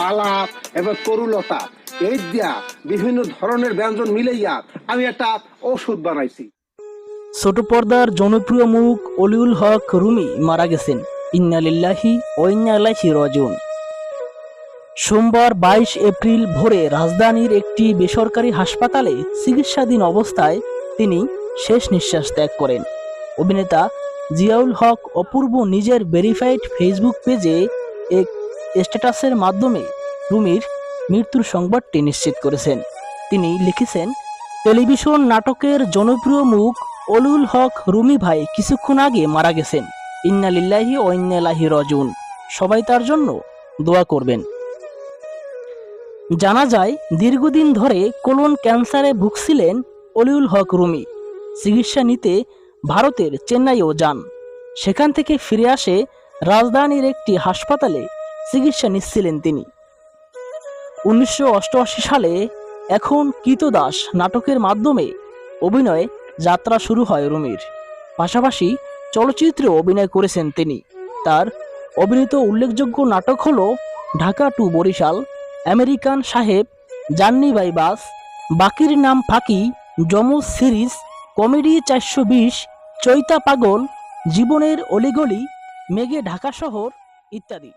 পালা এবং তরুলতা এই দিয়া বিভিন্ন ধরনের ব্যঞ্জন মিলাইয়া আমি একটা ওষুধ বানাইছি। ছোট পর্দার জনপ্রিয় মুখ অলিউল হক রুমি মারা গেছেন। ইন্নালিল্লাহি ও ইন্নালাহি রজন সোমবার বাইশ এপ্রিল ভোরে রাজধানীর একটি বেসরকারি হাসপাতালে চিকিৎসাধীন অবস্থায় তিনি শেষ নিঃশ্বাস ত্যাগ করেন। অভিনেতা জিয়াউল হক অপূর্ব নিজের ভেরিফাইড ফেসবুক পেজে এক স্ট্যাটাসের মাধ্যমে রুমির মৃত্যুর সংবাদটি নিশ্চিত করেছেন। তিনি লিখেছেন, টেলিভিশন নাটকের জনপ্রিয় মুখ অলুল হক রুমি ভাই কিছুক্ষণ আগে মারা গেছেন। ইন্নালিল্লাহি ও ইন্নালাহি রজুন সবাই তার জন্য দোয়া করবেন। জানা যায়, দীর্ঘদিন ধরে কোলন ক্যান্সারে ভুগছিলেন অলিউল হক রুমি। চিকিৎসা নিতে ভারতের চেন্নাইও যান। সেখান থেকে ফিরে আসে রাজধানীর একটি হাসপাতালে চিকিৎসা নিচ্ছিলেন তিনি। উনিশশো অষ্টআশি সালে এখন কীতদাস নাটকের মাধ্যমে অভিনয়ে যাত্রা শুরু হয় রুমির। পাশাপাশি চলচ্চিত্রে অভিনয় করেছেন তিনি। তার অভিনীত উল্লেখযোগ্য নাটক হল ঢাকা টু বরিশাল, আমেরিকান সাহেব জান্নি বাই বাস, বাকির নাম ফাঁকি, যমজ সিরিজ, কমেডি চারশো বিশ, চৈতা পাগল, জীবনের অলিগলি, মেঘে ঢাকা শহর ইত্যাদি।